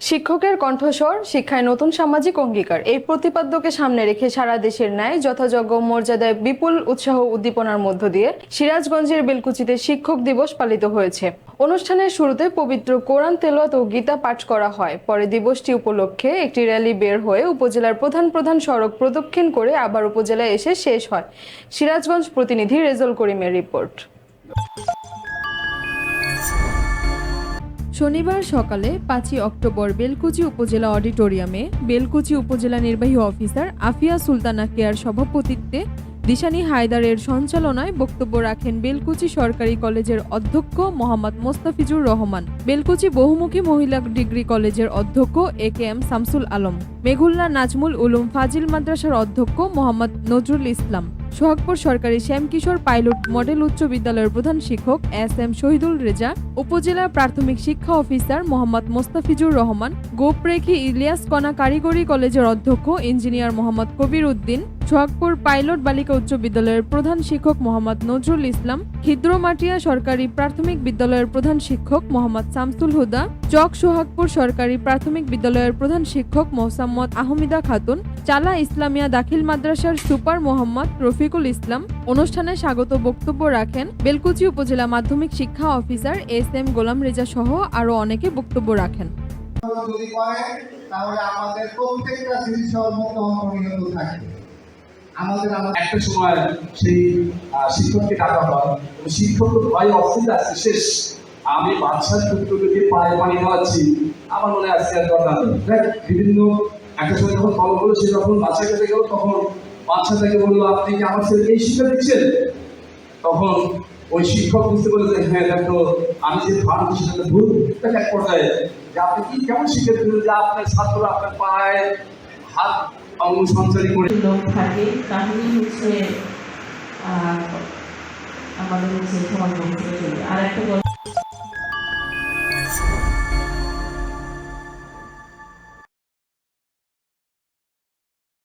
শিক্ষকের কণ্ঠস্বর, শিক্ষায় নতুন সামাজিক অঙ্গীকার। এই প্রতিপাদ্যকে সামনে রেখে সারা দেশের ন্যায় যথাযোগ্য মর্যাদায় বিপুল উৎসাহ উদ্দীপনার মধ্য দিয়ে সিরাজগঞ্জের বেলকুচিতে শিক্ষক দিবস পালিত হয়েছে। অনুষ্ঠানের শুরুতে পবিত্র কোরআন তেলাওয়াত ও গীতা পাঠ করা হয়। পরে দিবসটি উপলক্ষে একটি র্যালি বের হয়ে উপজেলার প্রধান প্রধান সড়ক প্রদক্ষিণ করে আবার উপজেলায় এসে শেষ হয়। সিরাজগঞ্জ প্রতিনিধি রেজল করিমের রিপোর্ট। শনিবার সকালে পাঁচই অক্টোবর বেলকুচি উপজেলা অডিটোরিয়ামে বেলকুচি উপজেলা নির্বাহী অফিসার আফিয়া সুলতানা কেয়ার সভাপতিত্বে দিশানি হায়দারের সঞ্চালনায় বক্তব্য রাখেন বেলকুচি সরকারি কলেজের অধ্যক্ষ মোহাম্মদ মোস্তাফিজুর রহমান। বেলকুচি বহুমুখী মহিলা ডিগ্রি কলেজের অধ্যক্ষ A K M Shamsul Alam. Meghulla Nazmul Ulum Fazil মাদ্রাসার অধ্যক্ষ মোহাম্মদ নজরুল ইসলাম। সোহাগপুর সরকারি শ্যামকিশোর পাইলট মডেল উচ্চ বিদ্যালয়ের প্রধান শিক্ষক এস এম শহীদুল রেজা, উপজেলা প্রাথমিক শিক্ষা অফিসার মোহাম্মদ মোস্তাফিজুর রহমান, গোপরেখি ইলিয়াস কণা কারিগরি কলেজের অধ্যক্ষ ইঞ্জিনিয়ার মোহাম্মদ কবির উদ্দিন, সোহাগপুর পাইলট বালিকা উচ্চ বিদ্যালয়ের প্রধান শিক্ষক মোহাম্মদ নজরুল ইসলাম, খিদ্রমাটিয়া সরকারি প্রাথমিক বিদ্যালয়ের প্রধান শিক্ষক মোহাম্মদ শামসুল হুদা, চক সোহাগপুর সরকারি প্রাথমিক বিদ্যালয়ের প্রধান শিক্ষক মোহাম্মদ আহমিদা খাতুন চালা ইসলামিয়া দাখিল মাদ্রাসার সুপার মোহাম্মদ রফিকুল ইসলাম অনুষ্ঠানে স্বাগত বক্তব্য রাখেন বেলকুচি উপজেলা মাধ্যমিক শিক্ষা officer S M Golam Reza সহ আরও অনেকে বক্তব্য রাখেন। যদি করেন তাহলে আমাদের প্রত্যেকটা জিনিস অনিয়ত থাকে আমাদের আমাদের একটা সময় সেই শিক্ষককে ডাকা হয় শিক্ষক তো ভয় অস্থির আছে শেষ। আমি বাদশার পুত্রকে পায়ে পানি খাওয়াচ্ছি আমার মনে আছে আর দরকার বিভিন্ন একটা সময় যখন কল করল সে যখন বাচ্চার কাছে গেল, তখন বাচ্চা তাকে বলল, আপনি কি আমার ছেলেকে এই শিক্ষা দিচ্ছেন? তখন ওই শিক্ষক বুঝতে পারল যে হ্যাঁ দেখো, আমি যে ভারত সেটা ভুল তাকে এক পর্যায়ে, যে আপনি কি, কেমন শিক্ষা দিলেন যে আপনার ছাত্র আপনার পায়ে হাত অঙ্গ সঞ্চারী করে লোক থাকে। কাহিনী হচ্ছে আমাদের হচ্ছে সমাজ আর একটা